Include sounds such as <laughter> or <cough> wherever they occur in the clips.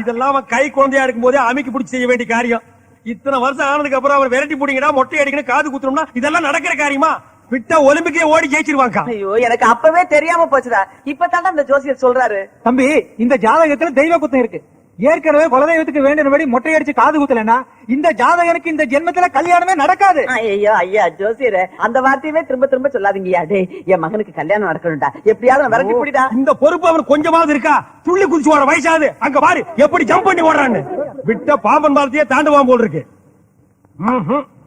இதெல்லாம் கை குழந்தையா இருக்கும் போதே அமைக்கு பிடிச்சி செய்ய வேண்டிய காரியம். இத்தனை வருஷம் ஆனதுக்கு அப்புறம் அவர் விரட்டி போட்டீங்கடா மொட்டை அடிக்கணும் காது குத்துறோம்னா இதெல்லாம் நடக்கிற காரியமா? விட்டா ஒலிம்பிக்கே ஓடி ஜெயிச்சிருவாங்க. ஐயோ எனக்கு அப்பவே தெரியாம போச்சுடா. இப்பதான்டா இந்த ஜோசியர் சொல்றாரு. தம்பி இந்த ஜாதகத்துல தெய்வ குத்தம் இருக்கு. ஏற்கனவே குலதெய்வத்துக்கு வேண்டியபடி மொட்டை அடிச்சு காது குத்தலன்னா இந்த ஜாதகனுக்கு இந்த ஜென்மத்துல கல்யாணமே நடக்காது. ஐயோ ஐயா ஜோசியரே அந்த வார்த்தையவே திரும்ப திரும்ப சொல்லாதீங்கயா டேய் என் மகனுக்கு கல்யாணம் நடக்கணும்டா. எப்படியாவது அவன் விரட்டி புடிடா. இந்த பொறுப்பு அவனுக்கு கொஞ்சமாவது இருக்கா? துள்ளி குதிச்சு ஓட வயசாது அங்க பாரு எப்படி ஜம்ப் பண்ணி ஓடுறான்னு. விட்ட பாம்பன் பாலத்தையே தாண்டுவான் போல் இருக்கு.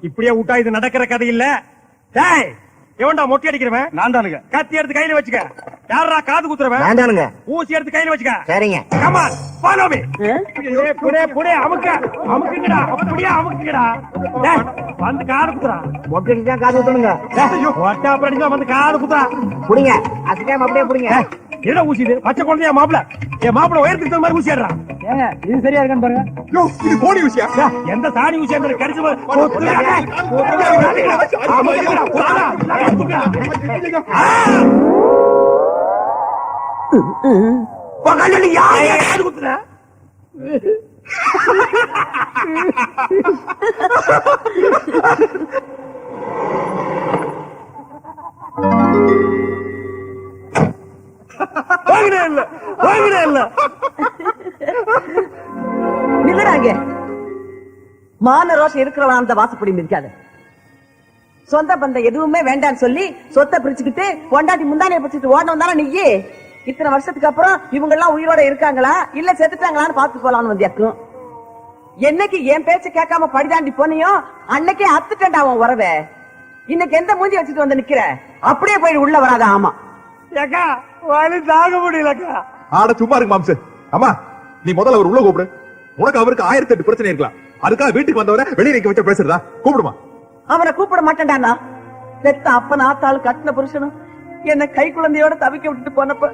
இப்படியே விட்டா இது நடக்கிற கதை இல்ல. டேய் எவன்டா மொட்டை அடிக்கிறவன்? நான் தானுங்க கத்தி எடுத்து கையில வச்சுக்க. யாரா காது குத்துறவன்? வேண்டானுங்க ஊசி எடுத்து கையில வச்சுக்க. சரிங்க. Come on follow me? புடே புடே புடே அமுக்க. அமுக்குங்கடா. அப்படியே அமுக்குங்கடா. டேய் வந்து காது குத்துறா. மொட்டைக்கு தான் காது ஊத்தணுங்க ஒட்டா படிச்சா வந்து காது குத்துறா. புடிங்க. அசிக்காம அப்படியே புடிங்க. என்ன ஊசி இது? பச்சை குழந்தையா மாப்பிள? என் மாப்பிள உயரத்துக்கு தகுந்த மாதிரி ஊசி ஏடுறான் ஏங்க இது சரியா இருக்கான்னு பாருங்க இது கோடி ஊசியா எந்த சாணி ஊசி அந்த கடிச்சு டேய். கொத்துடா, கொத்துடா. அமுக்குடா, வாங்கினே இல்ல வாங்கினே இல்ல. நில்லுறாங்க மான ரோஷம் இருக்கிறவன் அந்த வாசப்படி மிதிக்காது. சொந்த பந்தம் எதுவுமே வேண்டாம்னு சொல்லி சொத்தை பிரிச்சுக்கிட்டு பொண்டாட்டி முந்தானைய பிடிச்சிட்டு ஓடணும் தானே நீயே இத்தனை வருஷத்துக்கு அப்புறம் இவங்க எல்லாம் உயிரோட இருக்காங்களா? இல்ல செத்துட்டாங்களான்னு பார்த்து போலான்னு வந்தியாக்கும் என்னைக்கு என் பேச்ச கேட்காம படிதாண்டி போனியோ அன்னைக்கே அத்துட்டேன்டா அவன் உறவே. இன்னைக்கு எந்த மூஞ்சி வச்சுட்டு வந்து நிக்கிற? அப்படியே போய் உள்ள வராத ஆமா. வலி தாங்க முடியலக்கா. ஆட சும்மா இருக்கு மாம்சு. அம்மா நீ முதல்ல அவர் உள்ள கூப்பிடு. உனக்கு அவருக்கு ஆயிரத்தி எட்டு பிரச்சனை இருக்கலாம். அதுக்காக வீட்டுக்கு வந்தவரை வெளியே நிக்க வச்ச பேசுறதா? கூப்பிடுமா? அவனை கூப்பிட மாட்டேன்டானா பெத்த அப்பன் ஆத்தாள் கட்டின புருஷனும் என்ன கை குழந்தையோட தவிக்க விட்டுட்டு போனப்ப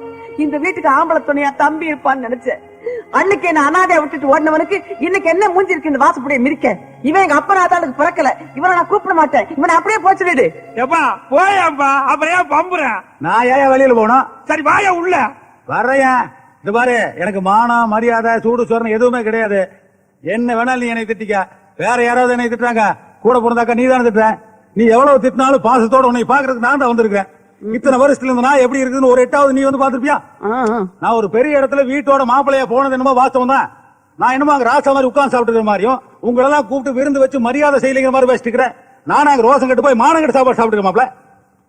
இந்த வீட்டுக்கு ஆம்பளை துணையா தம்பி இருப்பான்னு நினைச்சேன். அன்னைக்கு என்ன அனாதைய விட்டுட்டு ஓடினவனுக்கு இன்னைக்கு என்ன மூஞ்சி இருக்கு இந்த வாசப்படியை மிரிக்க இவன் எங்க அப்பன் ஆத்தாளுக்கு பிறக்கல. இவனை நான் கூப்பிட மாட்டேன். இவனை அப்படியே போச்சுடு எப்பா போயாப்பா அப்புறம் ஏன் பம்புறேன்? நான் ஏன் வெளியில போனோம் சரி வாயா உள்ள. வர்றேன். இந்த பாரு எனக்கு மானம் மரியாதை சூடு சொரணம் எதுவுமே கிடையாது. என்ன வேணாலும் நீ என்னை திட்டிக்க. வேற யாராவது என்னை திட்டுறாங்க. கூட பிறந்தாக்கா நீ தானே திட்டுற. நீ எவ்வளவு திட்டினாலும் பாசத்தோட உன்னை பாக்குறதுக்கு நான் தான் வந்திருக்கேன் இத்தனை வருஷத்துல இருந்து நான் எப்படி இருக்குதுன்னு ஒரு எட்டாவது நீ வந்து பாத்திருப்பியா நான் ஒரு பெரிய இடத்துல வீட்டோட மாப்பிள்ளையா போனது என்னமோ வாஸ்தவம் தான். நான் என்னமோ அங்க ராசா மாதிரி உட்கார்ந்து சாப்பிட்டுக்கிற மாதிரியும் உங்களெல்லாம் கூப்பிட்டு விருந்து வச்சு மரியாதை செய்யலைங்கிற மாதிரி பேசிட்டுக்கிறேன். நானும் அங்க ரோசம் கட்டு போய் மானங்கட்டு சாப்பாடு சாப்பிட்டுக்கிற மாப்பிள்ள.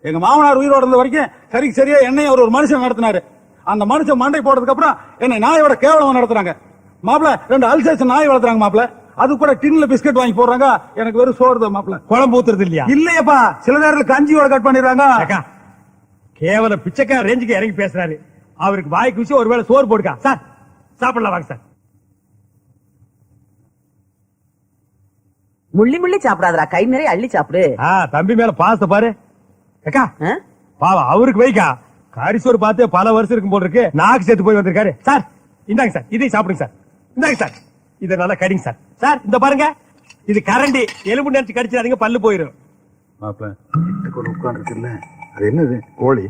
எங்க மாமனார் உயிரோட இருந்த வரைக்கும் சரிக்கு சரியா என்னை அவர் ஒரு மனுஷன் நடத்தினாரு. அந்த மனுஷன் மண்டை போட்டதுக்கு அப்புறம் என்னை நாயோட கேவலமா நடத்துறாங்க. மாப்பிள்ள ரெண்டு அல்சேஷன் நாய் வளர்த்துறாங்க மாப்பிள்ள. அது கூட டின்ல பிஸ்கட் வாங்கி போடுறாங்க. எனக்கு வெறும் சோறு தான் மாப்பிள்ள. குழம்பு ஊத்துறது இல்லையா? இல்லையப்பா. சில நேரத்துல கஞ்சியோட கட் பண்ணிடுறாங்க. கேவல பிச்சைக்கார ரேஞ்சுக்கு இறங்கி பேசுறாரு. அவருக்கு வாய்க்கு வச்சு ஒருவேளை சோறு போடுக்கா? சார் சாப்பிடலாம் வாங்க சார். முள்ளி முள்ளி சாப்பிடாதடா. கை நிறைய அள்ளி சாப்பிடு. ஆ தம்பி மேல பாசத்தை பாரு. அக்கா ஆ? பாவம் அவருக்கு வைக்கா. கரிசோறு பார்த்து பல வருஷம் இருக்கும் போல இருக்கு. நாக்கு சேர்த்து போய் வந்திருக்காரு. சார் இந்தாங்க சார். இதையும் சாப்பிடுங்க சார். இந்தாங்க சார். இதை நல்லா கடிங்க சார். சார் இந்த பாருங்க. இது கரண்டி. எலும்பு நினைச்சு கடிச்சிடாதீங்க பல்லு போயிரும். மாப்பிள்ள வீட்டுக்குள்ள உட்காந்துருக்கு இல்ல? அது என்னது? கோழி?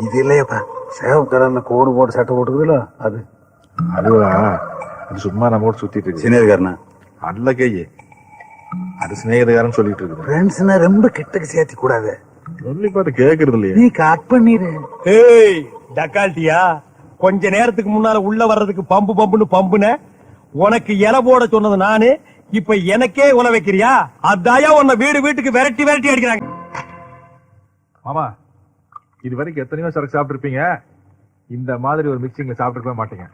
இது இல்லையாப்பா. கலர்ல கோடு போட்டு சட்டை போட்டுக்குதுல அது. அதுவா? அது சும்மா நம்ம கூட சுத்திட்டு இருக்கு. அல்ல கையே. அது சிநேகிதக்காரன் சொல்லிட்டு இருக்குது. ஃப்ரெண்ட்ஸ்னா ரொம்ப கிட்டக்கு சேர்த்தி கூடாது. சொல்லி பார்த்து கேக்குறது இல்லையே. நீ கட் பண்ணிடு ஏய் டக்கால்ட்டியா? கொஞ்ச நேரத்துக்கு முன்னால உள்ள வர்றதுக்கு பம்பு பம்புன்னு பம்புன. உனக்கு இலை போட சொன்னது நானு. இப்ப எனக்கே உல வைக்கிறியா? அதாயா உன்னை வீடு வீட்டுக்கு விரட்டி விரட்டி அடிக்கிறாங்க. மாமா இது வரைக்கும் எத்தனையோ சரக்கு சாப்பிட்டுருப்பீங்க. இந்த மாதிரி ஒரு மிக்சிங்ல சாப்பிட்டுருக்கவே மாட்டீங்க.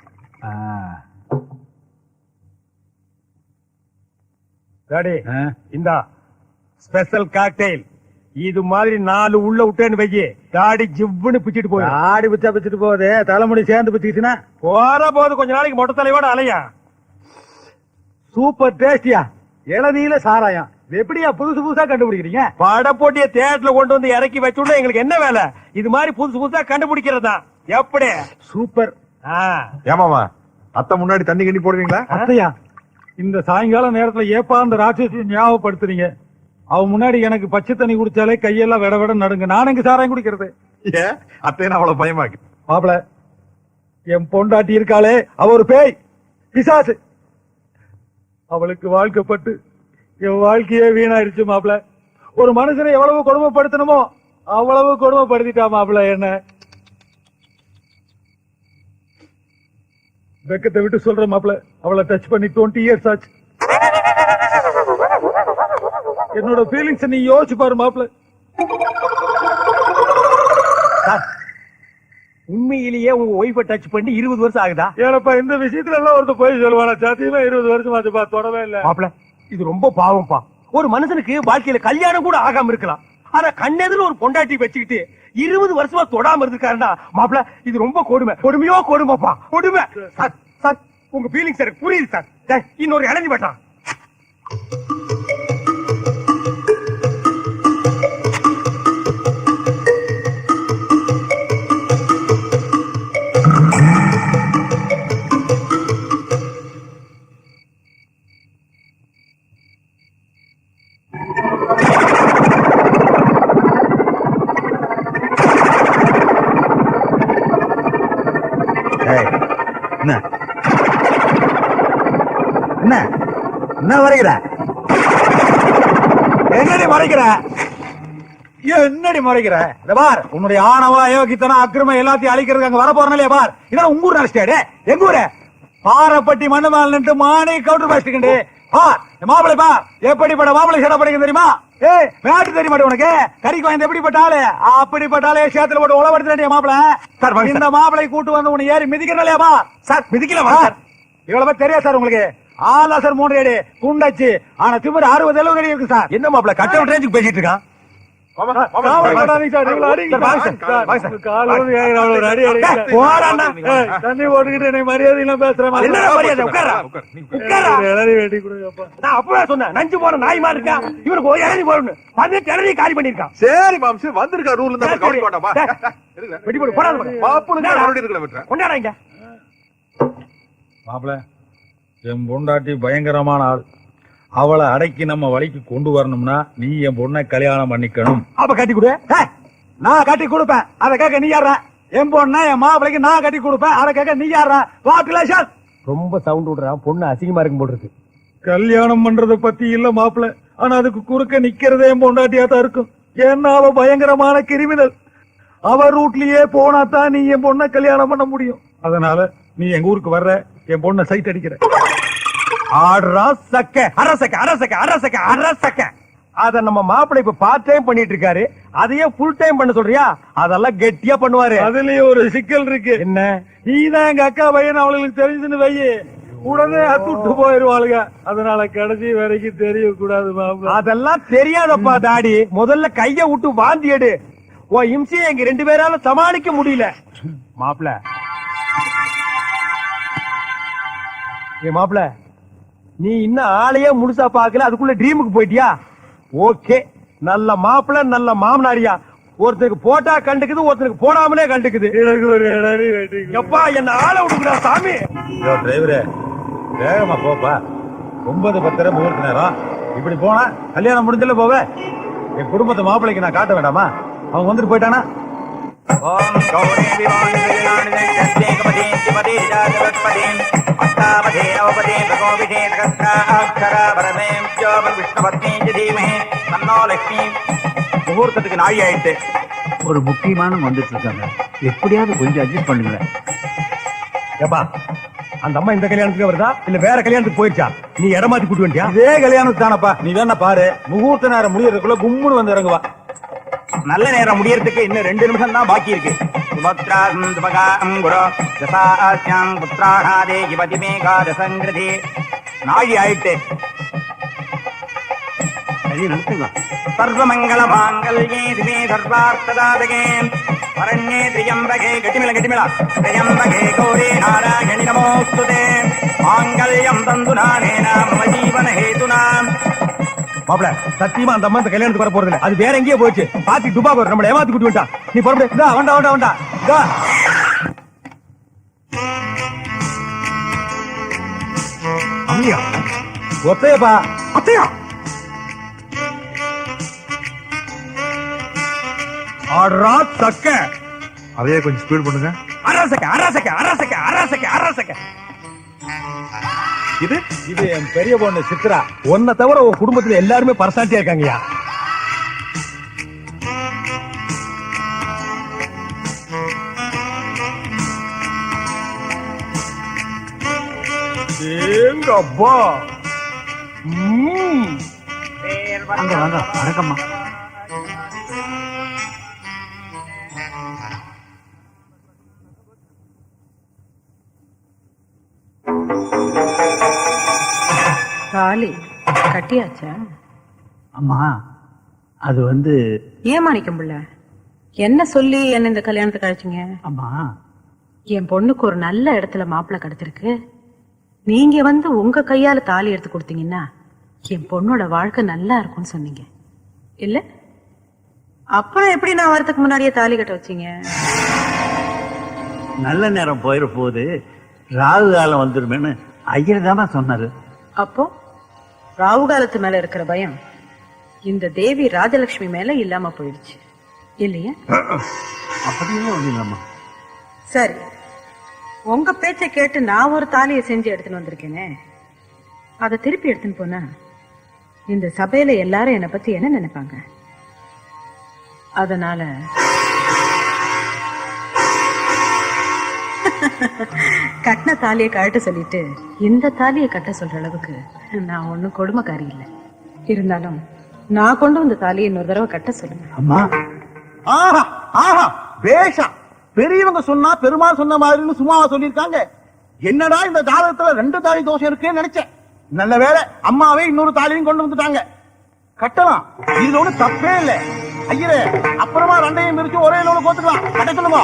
டாடி இந்தா ஸ்பெஷல் காக்டெயில் இது மாதிரி நாலு உள்ள விட்டேன்னு வைக்கி தாடி ஜிவ்வுன்னு பிச்சிட்டு போயிடும். ஆடி பிச்சா பிச்சுட்டு போகுது தலைமுடி சேர்ந்து பிச்சுக்கிச்சுன்னா? போற போது கொஞ்ச நாளைக்கு மொட்டை தலையோட அலையா சூப்பர் டேஸ்டியா இளநீல சாராயம். எப்படியா புதுசு புதுசா கண்டுபிடிக்கிறீங்க? பட போட்டிய தேட்டர்ல கொண்டு வந்து இறக்கி வச்சுள்ள எங்களுக்கு என்ன வேலை? இது மாதிரி புதுசு புதுசா கண்டுபிடிக்கிறதா எப்படி? சூப்பர். ஆ, ஏமாமா அத்தை முன்னாடி தண்ணி கிண்ணி போடுவீங்களா? அத்தையா? இந்த சாயங்கால நேரத்துல ஏப்பா அந்த ராட்சசியை ஞாபகப்படுத்துறீங்க. அவ முன்னாடி எனக்கு பச்சை தண்ணி குடிச்சாலே கையெல்லாம் விட விட நடுங்க. நான் எங்க சாராயம் குடிக்கிறது? ஏன் அத்தையை அவ்வளவு பயமாக்கு. மாப்பிள என் பொண்டாட்டி இருக்காளே அவ ஒரு பேய் பிசாசு. அவளுக்கு வாழ்க்கப்பட்டு என் வாழ்க்கையே வீணாயிருச்சு மாப்பிள. ஒரு மனுஷனை எவ்வளவு கொடுமைப்படுத்தணுமோ அவ்வளவு கொடுமைப்படுத்திட்டா மாப்பிள என்ன? வெக்கத்தை விட்டு சொல்ற மாப்பிள அவளை டச் பண்ணி டுவெண்ட்டி இயர்ஸ் ஆச்சு. என்னோட ஃபீலிங்ஸ் நீ யோசிச்சு பாரு மாப்பிள. உண்மையிலேயே உங்க ஒய்ஃபை டச் பண்ணி இருபது வருஷம் ஆகுதா? ஏனப்பா இந்த விஷயத்துல எல்லாம் ஒருத்தர் போய் சொல்லுவானா? சத்தியமா இருபது வருஷம் ஆச்சுப்பா தொடவே இல்ல. மாப்பிள இது ரொம்ப பாவம்ப்பா. ஒரு மனுஷனுக்கு வாழ்க்கையில கல்யாணம் கூட ஆகாம இருக்கலாம். ஆனா கண்ணெதிர ஒரு பொண்டாட்டி வச்சுக்கிட்டு இருபது வருஷமா தொடாம இருக்காருன்னா மாப்பிள இது ரொம்ப கொடுமை. கொடுமையோ கொடுமைப்பா. கொடுமை. சார் சார் உங்க ஃபீலிங் சார் புரியுது சார். இன்னொரு இளைஞி பட்டான் மறைக்கிற? என்னடி மறைக்கிற? இந்த பார் உன்னுடைய ஆணவ அயோக்கித்தனம் அக்கிரமம் எல்லாத்தையும் அழிக்கிறதுக்கு அங்க வர போறனாலே பார்? இதெல்லாம் உங்க ஊர் நினைச்சிட்டாடு எங்க ஊரு? பாரப்பட்டி மண்ணு மேல நின்று மானி கவுண்டர் பேசிட்டு பார் மாப்பிளை பா எப்படிப்பட்ட மாப்பிளை சேட படிக்க தெரியுமா? ஏய் மேட்டு தெரிய மாட்டேன் உனக்கு. கறிக்கு வாய்ந்த எப்படிப்பட்ட ஆளு? அப்படிப்பட்ட ஆளே சேத்துல போட்டு உழவடுத்துறேன் மாப்பிள சார், இந்த மாப்பிளை கூட்டு வந்து உன்னை ஏறி மிதிக்கிறனாலே பா சார் மிதிக்கல சார். இவ்வளவு பேர் தெரியாது சார் உங்களுக்கு? ஆலா சார் மூன்று அடி. குண்டாச்சு. ஆனா திமிர் அறுபது எழுபது அடி இருக்கு சார். என்ன மாப்பிள கட்ட ரேஞ்சுக்கு பேசிட்டு இருக்கான் தண்ணி போட்டுக்கிட்டு என்னை மரியாதை இல்லாம பேசுறேன் என்ன மரியாதை? உட்காரா? உட்காரா? இளநீ வெட்டி கொடுங்கப்பா. நான் அப்பவே சொன்னேன் நஞ்சு போற நாய் மாதிரி இருக்கான் இவனுக்கு ஒரு இளநீ போறணும் பதினெட்டு இளநீ காலி பண்ணிருக்கான் சரி மாம்சு. வந்திருக்கா ரூல் இருந்தா கவனிக்க வேண்டாமா போடு போடாத மாப்பிள்ளை கொண்டாடாங்க மாப்பிள என் பொண்டாட்டி பயங்கரமான ஆள். அவளை அடக்கி நம்ம வழிக்கு கொண்டு வரணும்னா நீ என் பொண்ணை கல்யாணம் பண்ணிக்கணும். அப்ப கட்டி கொடு. நான் கட்டி கொடுப்பேன். அதை கேட்க நீ யார என் பொண்ணை என் மாப்பிளைக்கு நான் கட்டி கொடுப்பேன். அதை கேட்க நீ யார பாப்புலேஷன் ரொம்ப சவுண்ட் விடுறான் பொண்ணு அசிங்கமா இருக்கும் போல இருக்கு. கல்யாணம் பண்றத பத்தி இல்ல மாப்பிள. ஆனா அதுக்கு குறுக்க நிக்கிறதே என் பொண்டாட்டியா தான் இருக்கும். ஏன்னா அவ பயங்கரமான கிரிமினல். அவ ரூட்லயே போனா தான் நீ என் பொண்ணை கல்யாணம் பண்ண முடியும். அதனால நீ எங்க ஊருக்கு வர்ற? என் பொண்ணை சைட் அடிக்கிற ஆடுறா சக்க. அரசக்க அரசக்க அரசக்க அரசக்க அத நம்ம மாப்பிள்ளை இப்ப பார்ட் டைம் பண்ணிட்டு இருக்காரு. அதையே ஃபுல் டைம் பண்ண சொல்றியா? அதெல்லாம் கெட்டியா பண்ணுவாரு. அதுலயும் ஒரு சிக்கல் இருக்கு. என்ன? நீதான் எங்க அக்கா பையன் அவளுக்கு தெரிஞ்சுன்னு வையே உடனே அத்துட்டு போயிருவாளுங்க. அதனால கடைசி வரைக்கும் தெரியக்கூடாது மாப்பிள அதெல்லாம் தெரியாதப்பா டாடி. முதல்ல கைய விட்டு வாந்தி எடு. ஓ இம்சியை எங்க ரெண்டு பேரால சமாளிக்க முடியல. மாப்பிள ஏ மாப்பிள நீ இன்னும் ஆளையே முழுசா பாக்கல அதுக்குள்ள ட்ரீமுக்கு போயிட்டியா? ஓகே நல்ல மாப்பிள நல்ல மாமனாரியா. ஒருத்தருக்கு போட்டா கண்டுக்குது ஒருத்தருக்கு போடாமலே கண்டுக்குது. எப்பா என்ன ஆளை விடுக்குறா சாமி? டிரைவரே வேகமா போப்பா. ஒன்பது பத்தரை முகூர்த்த நேரம். இப்படி போனா கல்யாணம் முடிஞ்சல போவ என் குடும்பத்தை மாப்பிள்ளைக்கு நான் காட்ட வேண்டாமா? அவங்க வந்துட்டு போயிட்டானா? ஓம் கௌரி அஷ்டாவதே நவபதே பிரகோபிதே சகஸ்ராட்சரா பரமேம் ஜோபன் விஷ்ணுபத்னி தீமஹே தன்னோ லட்சுமி முகூர்த்தத்துக்கு நாழி ஆயிட்டு ஒரு முக்கியமான வந்துட்டு இருக்காங்க. எப்படியாவது கொஞ்சம் அட்ஜஸ்ட் பண்ணுங்களேன். ஏப்பா அந்த அம்மா இந்த கல்யாணத்துக்கு வருதா? இல்ல வேற கல்யாணத்துக்கு போயிடுச்சா நீ இடமாத்தி கூட்டு வந்துட்டியா? இதே கல்யாணத்துக்கு தானப்பா. நீ வேணா பாரு. முகூர்த்த நேரம் முடியறதுக்குள்ள கும்முன்னு வந்து இறங்குவா. நல்ல நேரம் முடியறதுக்கு இன்னும் ரெண்டு நிமிஷம் தான் பாக்கி இருக்கு. நாழி ஆயிட்டு. சர்வமங்கல மாங்கல்யே திவே சர்வார்த்ததாதகே. வரண்யே திரியம்பகே கட்டிமில கட்டிமில திரியம்பகே கௌரி நாராயணி நமோஸ்துதே. மாங்கல்யம் தந்து நானேன மம ஜீவன ஹேதுனாம் மாப்பிள சத்தியமா அந்த அம்மா இந்த கல்யாணத்துக்கு வர போறது அது வேற எங்கேயோ போச்சு பாத்தி துபா போற நம்மள ஏமாத்தி கூட்டு வந்துட்டா. நீ புறப்படு. இந்தா வேண்டாம் வேண்டாம் வேண்டாம். இதா. நீயா ஒத்தையப்பா. அத்தையா? ஆடுறா சக்க. அதையே கொஞ்சம் ஸ்பீட் பண்ணுங்க. அரசக்க அரசக்க அரசக்க அரசக்க அரசக்க இது? இது என் பெரிய பொண்ணு சித்ரா. உன்னை தவிர உன் குடும்பத்துல எல்லாருமே பர்சனாலிட்டியா இருக்காங்கயா ஏங்கப்பா. ம்ம். வாங்க வாங்க வணக்கம்மா. தாலி கட்டியாச்சா? அம்மா அது வந்து ஏன் மாணிக்கம் புள்ள? என்ன சொல்லி என்ன இந்த கல்யாணத்துக்கு அழைச்சிங்க? அம்மா. என் பொண்ணுக்கு ஒரு நல்ல இடத்துல மாப்பிள்ளை கிடைச்சிருக்கு. நீங்க வந்து உங்க கையால தாலி எடுத்து கொடுத்தீங்கன்னா என் பொண்ணோட வாழ்க்கை நல்லா இருக்கும்னு சொன்னீங்க. இல்ல? அப்புறம் எப்படி நான் வரதுக்கு முன்னாடியே தாலி கட்ட வச்சீங்க? நல்ல நேரம் போயிட போகுது ராகு காலம் வந்துருமேன்னு ஐயர் தானே சொன்னாரு. அப்போ? ராகு காலத்து மேல இருக்கிற பயம் இந்த தேவி ராஜலட்சுமி மேல இல்லாம போயிடுச்சு. இல்லையா? இல்லம்மா. சரி. உங்க பேச்சை கேட்டு நான் ஒரு தாலியை செஞ்சு எடுத்துன்னு வந்திருக்கேனே. அதை திருப்பி எடுத்துன்னு போனா இந்த சபையில எல்லாரும் என்னை பத்தி என்ன நினைப்பாங்க? அதனால கட்டின தாலியை கழட்ட சொல்லிட்டு இந்த தாலியை கட்ட சொல்ற அளவுக்கு நான் ஒண்ணும் கொடுமைக்காரி இல்லை. இருந்தாலும் நான் கொண்டு வந்த தாலியை இன்னொரு தடவை கட்ட சொல்லுங்க. அம்மா. ஆஹா ஆஹா பேஷா. பெரியவங்க சொன்னா பெருமாள் சொன்ன மாதிரின்னு சும்மாவா சொல்லியிருக்காங்க. என்னடா இந்த ஜாதகத்துல ரெண்டு தாலி தோஷம் இருக்குன்னு நினைச்சேன். நல்ல வேளை அம்மாவே இன்னொரு தாலியும் கொண்டு வந்துட்டாங்க. கட்டலாம். இதுல ஒண்ணு தப்பே இல்ல. ஐயரே அப்புறமா ரெண்டையும் பிரிச்சு ஒரே லோனு கோத்துக்கலாம் கட்ட சொல்லுங்க.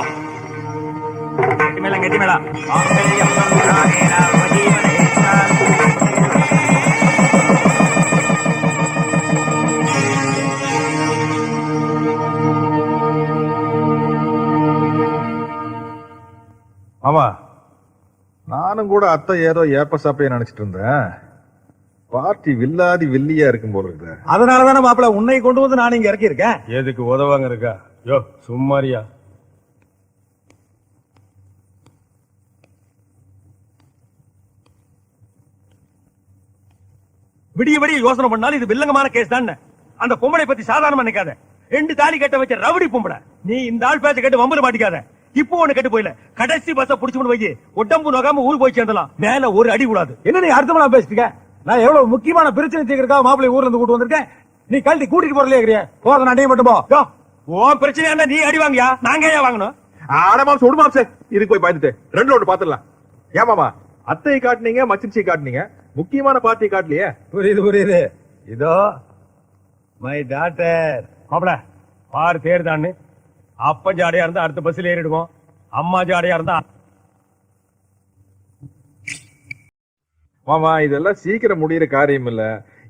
மேளம் ஆம்பேயம் சந்தானேன உபஜீவனேன. ஆமா நானும் கூட அத்தை ஏதோ ஏப்ப சாப்பைய நினைச்சிட்டு இருந்தேன். பார்ட்டி வில்லாதி வில்லியா இருக்கும் போல இருக்குது அதனாலதானே மாப்பிள்ள உன்னை கொண்டு வந்து நான் இங்க இறக்கி இருக்கேன் எதுக்கு உதவாங்க இருக்கா? யோ சும்மாரியா விடிய விடிய யோசனை பண்ணாலும் இது வில்லங்கமான கேஸ் தான் அந்த பொம்பளை பத்தி சாதாரணமா நினைக்காத. ரெண்டு தாலி கட்ட வச்ச ரவுடி பொம்பளை. நீ இந்த ஆள் பேச்ச கேட்டு வம்பல மாட்டிக்காத. இப்போ ஒண்ணு கெட்டு போயில. கடைசி பஸ்ஸ புடிச்சு போய் உடம்பு நோகாம ஊர் போய் சேர்ந்தலாம் மேல ஒரு அடி கூடாது என்ன நீ அர்த்தமா பேசிட்டு நான் எவ்வளவு முக்கியமான பிரச்சனை தீர்க்கறதுக்காக மாப்பிள்ளை ஊர்ல இருந்து கூட்டு வந்திருக்கேன். நீ கழட்டி கூட்டிட்டு போறலையே இருக்கிறிய. போத நான் மட்டும் போ. உன் பிரச்சனை என்ன நீ அடி வாங்கியா? நாங்க ஏன் வாங்கணும்? ஆடமாம் சுடு மாம்சே இதுக்கு போய் பயந்துட்டு. ரெண்டு ஒன்று பாத்துடலாம். ஏமாமா அத்தையை காட்டுனீங்க மச்சின்சியை காட்டுனீங்க? முக்கியமான பார்ட்டியை காட்டலையே? புரியுது புரியுது. இதோ மை டாட்டர் மாப்பிள பாரு தேர்தான்னு அப்ப ஜாடையா இருந்தா அடுத்த பஸ்ல ஏறிடுவோம். அம்மா ஜாடையா இருந்தா மாமா இதெல்லாம் சீக்கிரம் முடியிற காரியம் இல்ல.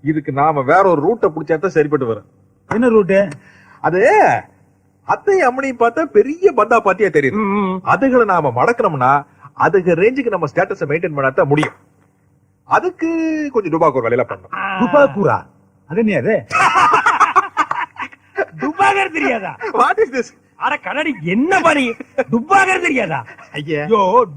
இதுக்கு நாம வேற ஒரு ரூட்டை பிடிச்சா தான் சரிப்பட்டு வரும். என்ன ரூட்டு அது அத்தை அம்மனி பார்த்தா பெரிய பந்தா பாத்தியா தெரியுது. ம், ம். அதுகளை நாம மடக்கணும்னா அதுக்கு ரேஞ்சுக்கு நம்ம ஸ்டேட்டஸை மெயின்டைன் பண்ணாதான் முடியும். அதுக்கு கொஞ்சம் டுபாக்கு ஒரு வேலையில பண்ணணும். துப்பாக்கூரா அது என்ன அது துப்பாகர் <laughs> தெரியாதா? வாட் இஸ் திஸ் அட கண்ணாடி என்ன பண்ணி துப்பாகர் தெரியாதா? ஐயா.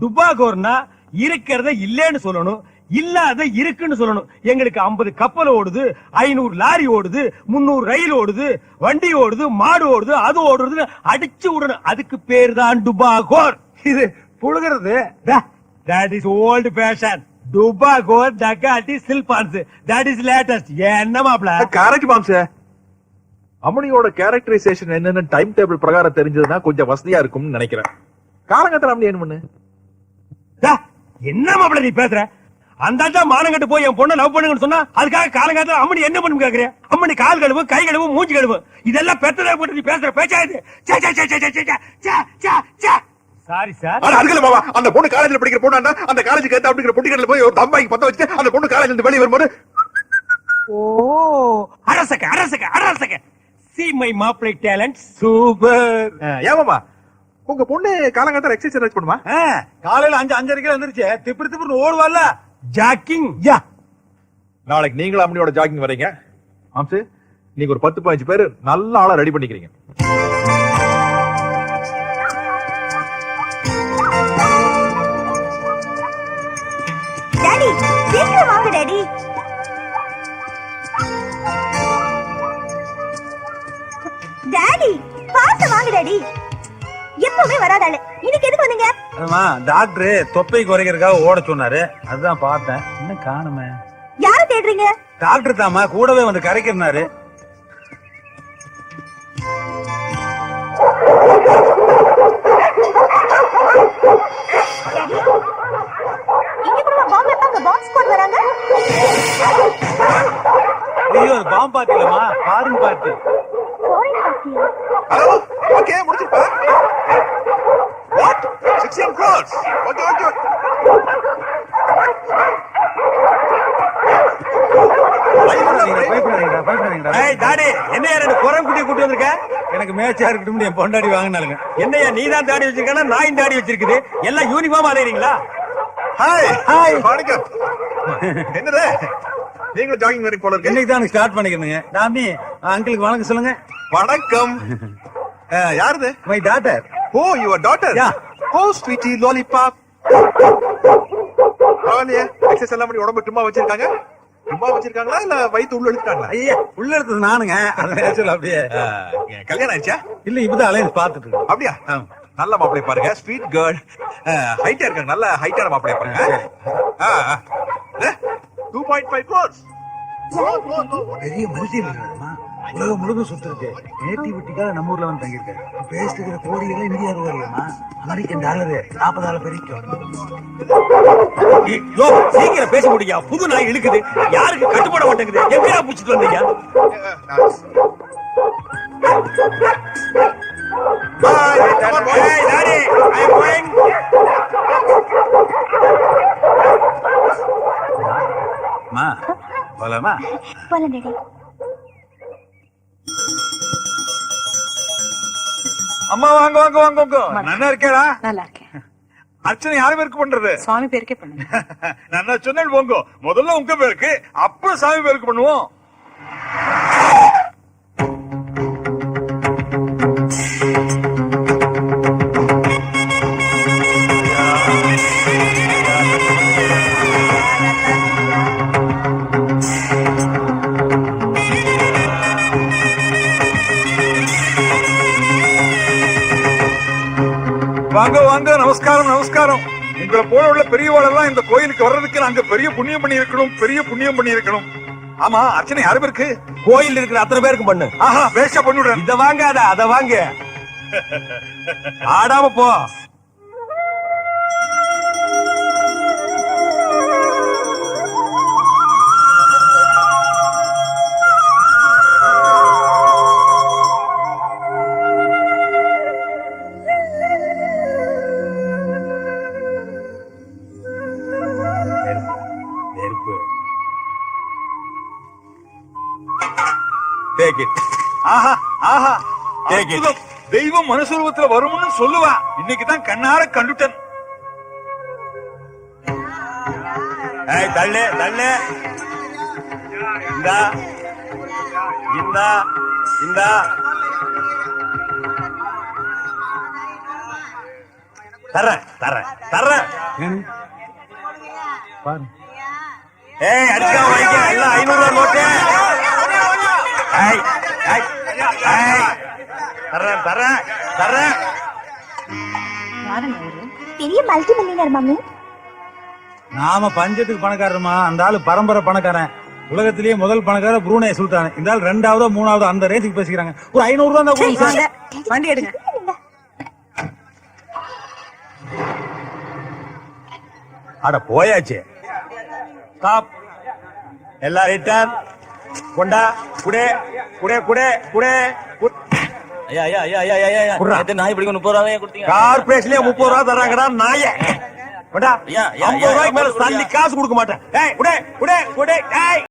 டுபாகோர்னா இருக்கிறத இல்லன்னு சொல்லணும் இல்லாத இருக்குன்னு சொல்லணும். எங்களுக்கு 50 கப்பல் ஓடுது ஐநூறு லாரி ஓடுது முன்னூறு ரயில் ஓடுது வண்டி ஓடுது மாடு ஓடுது அது ஓடுறதுன்னு அடிச்சு விடணும். அதுக்கு பேர் தான் டுபாகோர். இது புழுகிறது? தட் இஸ் ஓல்டு ஃபேஷன் டுபாகோர் டக்காட்டி சில்பான்ஸ் தட் இஸ் லேட்டஸ்ட் என்ன மாப்ள கரெக்ட் மாம்ச அம்மனியோட கேரக்டரைசேஷன் என்னன்னு டைம் டேபிள் பிரகாரம் தெரிஞ்சதுன்னா கொஞ்சம் வசதியா இருக்கும்னு நினைக்கிறேன். காலங்கத்துல அம்மனி என்ன பண்ணு? என்ன மாப்பிள நீ பேசுற? அந்த ஆட்டா மானங்கட்டு போய் என் பொண்ணை லவ் பண்ணுங்கன்னு சொன்னா அதுக்காக காலங்காலத்துல அம்மனி என்ன பண்ணு கேக்குறேன் அம்மனி கால் கழுவு கை கழுவு மூஞ்சி கழுவு. இதெல்லாம் பெத்ததா போட்டு நீ பேசுற பேச்சா இது? சாரி மாமா அந்த பொண்ணு காலேஜ்ல படிக்கிற பொண்ணு அந்த காலேஜுக்கு ஏத்த அப்படிங்கிற பொட்டிக்கடையில போய் ஒரு தம்பாய்க்கு பத்த வச்சுட்டு அந்த பொண்ணு காலேஜ்ல இருந்து வெளியே வரும்போது ஓ அரசக அரசக அரசக சி மை மாப்பிளை டேலண்ட் சூப்பர் ஏமாமா உங்க பொண்ணு காலங்காலத்துல எக்ஸசைஸ் பண்ணுமா? காலையில அஞ்சு அஞ்சரைக்கு வந்துருச்சு. திப்பு திப்புன்னு ஓடுவாள்ல. ஜாக்கிங் யா. நாளைக்கு நீங்களும் அம்மனியோட ஜாகிங் வரீங்க ஆம்சு நீங்க ஒரு பத்து பதினஞ்சு பேர் நல்ல ஆளா ரெடி பண்ணிக்கிறீங்க. டாடி எப்பவுமே வராதாளு இன்னைக்கு எதுக்கு வந்தீங்க? ஆமா டாக்டர் தொப்பை குறைக்கிறதுக்காக ஓட சொன்னாரு. அதுதான் பார்த்தேன். இன்னும் காணுமே? யார தேடுறீங்க? டாக்டர் தாமா கூடவே வந்து கரைக்கிறனாரு. இங்க கூட பாம்பு வைப்பாங்க பாம்பு ஸ்குவாட் வராங்க. ஐயோ அது பாம்பு party hello okay முடிச்சிருப்பா. What sixteen crores okay okay எனக்கு மேட்சா இருக்கட்டும் என் பொண்டாடி வாங்கினாலுங்க என்னையா நீ தான் தாடி வச்சிருக்கா நாயின் தாடி வச்சிருக்குது. எல்லாம் யூனிஃபார்ம் அலையறீங்களா? Hi Hi. வணக்கம். என்னது? நீங்களும் ஜாகிங் வரீங்க போல இருக்கு இன்னைக்கு தான் ஸ்டார்ட் பண்ணிக்கிறேங்க? டாமி அங்கிளுக்கு வணக்கம் சொல்லுங்க. வணக்கம். <laughs> யாருது? My daughter oh your daughter Yeah. Oh sweetie lollipop பரவாயில்லையே. எக்ஸசைஸ் எல்லாம் பண்ணி உடம்பு சும்மா வச்சிருக்காங்க? சும்மா வச்சிருக்காங்களா இல்ல வயித்து உள்ள இழுத்துட்டாங்களா? ஐயா உள்ள எடுத்தது நானுங்க. அது நேச்சுரல் அப்படியே. கல்யாணம் ஆயிடுச்சா? இல்ல இப்பதான் அலையன்ஸ் பாத்துட்டு அப்படியா? நல்ல மாப்பிளை பாருங்க. ஸ்வீட் கேர்ள் ஹைட்டா இருக்காங்க நல்ல ஹைட்டான மாப்பிளை பாருங்க. டூ பாயிண்ட் ஃபைவ் க்ரோர்ஸ் பெரிய மல்டி உலகம் முழுதும் சுத்துருக்கு நேட்டிவிட்டிக்காக நம்ம ஊர்ல வந்து தங்கியிருக்காரு. பேசிட்டு இருக்கிற கோடிகளை இந்தியா ரூபாய்மா அமெரிக்கன் டாலரு நாற்பதாயிரம் பெருக்கும் யோ சீக்கிரம் பேச முடியா? புது நாய் இழுக்குது. யாருக்கு கட்டுப்பட மாட்டேங்குது எப்படியா புடிச்சிட்டு வந்தீங்க? போலாமா? போலாம் டாடி அம்மா வாங்க வாங்க வாங்க வாங்க. நல்லா இருக்கேடா? நல்லா இருக்கேன். அர்ச்சனை யார் பேருக்கு பண்றது? சுவாமி பேருக்கே பண்ணுங்க. <laughs> நான் சொன்னேன் போங்க. முதல்ல உங்க பேருக்கு அப்புறம் சாமி பேருக்கு பண்ணுவோம். நமஸ்காரம் நமஸ்காரம். உங்களை போல உள்ள பெரியவாளெல்லாம் இந்த கோயிலுக்கு வர்றதுக்கு நாங்க பெரிய புண்ணியம் பண்ணி இருக்கணும் பெரிய புண்ணியம் பண்ணி இருக்கணும் ஆமா அர்ச்சனை யாரு பேருக்கு கோயில் இருக்கிற அத்தனை பேருக்கு பண்ணு. ஆஹா வேஷ பண்ணிவிடுறேன் இத வாங்காத அத வாங்க. ஆடாம போ. டேக் இட் ஆஹா ஆஹா. It. அற்புதம். தெய்வம் மனுஷரூபத்துல வரும்னு சொல்லுவா. இன்னைக்கு தான் கண்ணார கண்டுட்டன். ஏய் தள்ளு தள்ளு. இந்தா. இந்தா. இந்தா. தர்றேன் தர்றேன் தர்றேன். ஏய் அடிச்சா வாங்கிக்க. எல்லாம் ஐநூறு ரூபாய் நோட்டு தர்றேன் தர்றேன் தர்றேன். யாருங்க அவரு பெரிய மல்டி மில்லியனர் மம்மி நாம பஞ்சத்துக்கு பணக்காரமா அந்த ஆளு பரம்பரை பணக்காரன். உலகத்திலேயே முதல் பணக்கார புரூனே சுல்தான். இந்த ஆள் ரெண்டாவது மூணாவது அந்த ரேஞ்சுக்கு பேசிக்கிறாங்க. ஒரு ஐநூறு ரூபா தான். வண்டி எடுங்க. அட போயாச்சு. ஸ்டாப் ரிட்டர்ன் கொண்டா குடே குடே குடே குடே நாய் பிடிக்கும்? முப்பது ரூபா கொடுத்தீங்க. கார்பரேஷன்லயே முப்பது ரூபா தராங்கடா நாய. ஐம்பது ரூபாய்க்கு மேல தள்ளி காசு கொடுக்க மாட்டேன்.